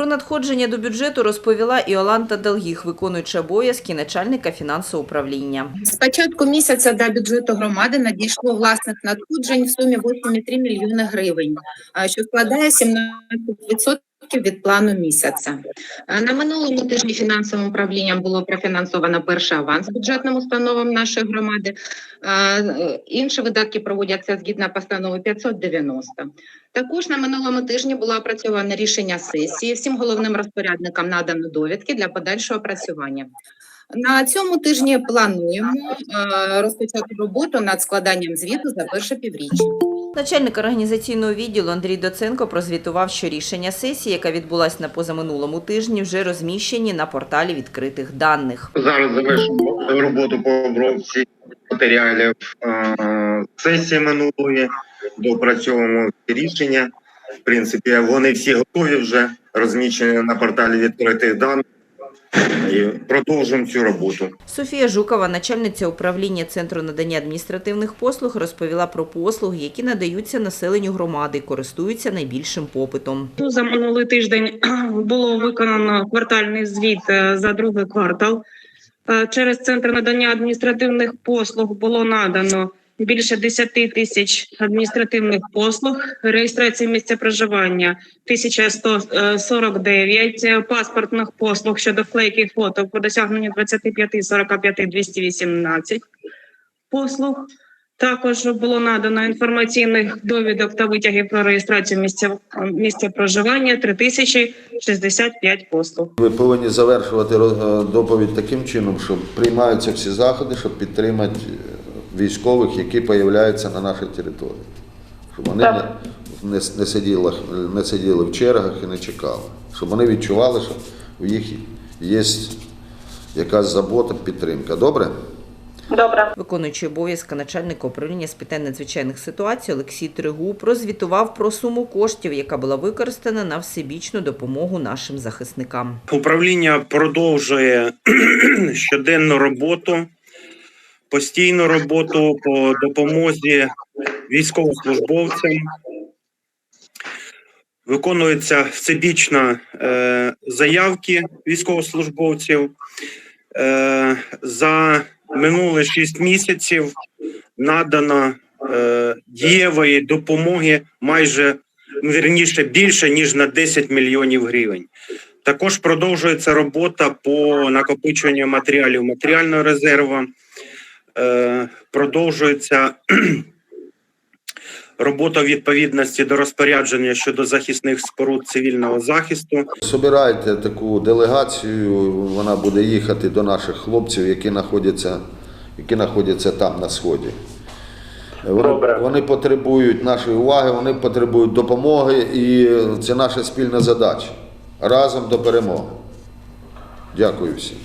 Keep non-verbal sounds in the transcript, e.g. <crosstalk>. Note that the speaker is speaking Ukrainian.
Про надходження до бюджету розповіла Іоланта Долгіх, виконуюча обов'язки начальника фінансового управління. З початку місяця до бюджету громади надійшло власних надходжень в сумі 8,3 мільйони гривень, що складає 17% від плану місяця. На минулому тижні фінансовим управлінням було профінансовано перший аванс бюджетним установам нашої громади. Е, Інші видатки проводяться згідно постанови 590. Також на минулому тижні було опрацьоване рішення сесії. Всім головним розпорядникам надано довідки для подальшого опрацювання. На цьому тижні плануємо е, розпочати роботу над складанням звіту за перше півріччя. Начальник організаційного відділу Андрій Доценко прозвітував, що рішення сесії, яка відбулась на позаминулому тижні, вже розміщені на порталі відкритих даних. Зараз завершимо роботу по обробці матеріалів сесії минулої, допрацьовуємо рішення. В принципі, вони всі готові вже розміщені на порталі відкритих даних. І продовжуємо цю роботу. Софія Жукова, начальниця управління Центру надання адміністративних послуг, розповіла про послуги, які надаються населенню громади і користуються найбільшим попитом. За минулий тиждень <clears throat> було виконано квартальний звіт е, за другий квартал. Е, Через центр надання адміністративних послуг було надано більше 10 тисяч адміністративних послуг. Реєстрація місця проживання 1149, е, паспортних послуг щодо вклейки фото по досягненню 25, 45, 218 послуг. Також було надано інформаційних довідок та витягів про реєстрацію місця, місця проживання 3065 послуг. Ви повинні завершувати е, доповідь таким чином, що приймаються всі заходи, щоб підтримати е, військових, які появляються на нашій території. Щоб вони не, не, не, сиділи, не сиділи в чергах і не чекали. Щоб вони відчували, що у їх є якась забота, підтримка. Добре? Виконуючий обов'язки начальника управління з питань надзвичайних ситуацій Олексій Тригу прозвітував про суму коштів, яка була використана на всебічну допомогу нашим захисникам. Управління продовжує <clears throat> щоденну роботу, постійну роботу по допомозі військовослужбовцям. Виконуються всебічно е, заявки військовослужбовців. Е, за минулі 6 місяців надано е, дієвої допомоги майже ну, вірніше більше ніж на 10 мільйонів гривень. Також продовжується робота по накопиченню матеріалів матеріального резерву. Е, продовжується <clears throat> робота відповідності до розпорядження щодо захисних споруд цивільного захисту. Собирайте таку делегацію, вона буде їхати до наших хлопців, які знаходяться, які знаходяться там на сході. Вони, вони потребують нашої уваги, вони потребують допомоги, і це наша спільна задача разом до перемоги. Дякую всім.